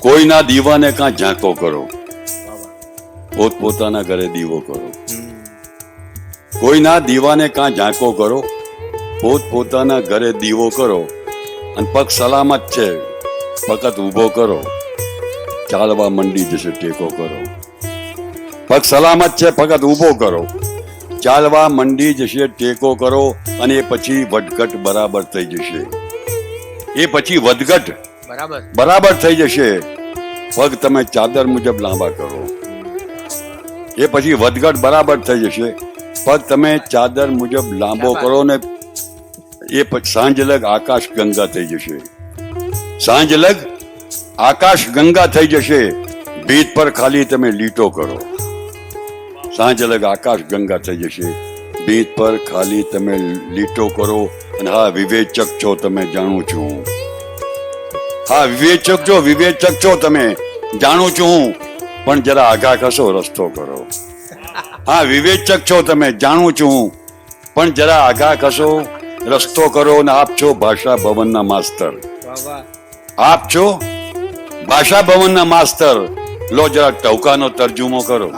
કોઈના દીવાને કાં ઝાંકો કરો. પોત પોતાના ઘરે દીવો કરો. કોઈના દીવાને કાં ઝાંકો કરો. પોત પોતાના ઘરે દીવો કરો. અને પગ સલામત છે. ફકત ઊભો કરો. ચાલવા મંડી જશે, ટેકો કરો. પગ સલામત છે, ફકત ઊભો કરો. ચાલવા મંડી જશે, ટેકો કરો. અને એ પછી વધઘટ બરાબર થઈ જશે. એ પછી વધઘટ બરાબર. બરાબર થઈ જશે. પગ તમે ચાદર મુજબ લાંબા કરો. એ પછી વધઘટ બરાબર થઈ જશે. પગ તમે ચાદર મુજબ લાંબો કરો ને એ સાંજ લગ આકાશ ગંગા થઈ જશે. સાંજ લગ આકાશ ગંગા થઈ જશે. ભીત પર ખાલી તમે લીટો કરો. સાંજ લગ આકાશ ગંગા થઈ જશે. ભીત પર ખાલી તમે લીટો કરો. અને હા વિવેચક છો તમે જાણું છું. હા વિવેચક છો વિવેચક છો તમે. જાણું છું હું. પણ જરા આઘા ખસો રસ્તો કરો. હા વિવેચક છો તમે જાણું છું હું. પણ જરા આઘા ખસો રસ્તો કરો ને આપ છો ભાષા ભવનના માસ્તર. આપ છો ભાષા ભવનના માસ્તર. લો જરા ટવકાનો તરજુમો કરો.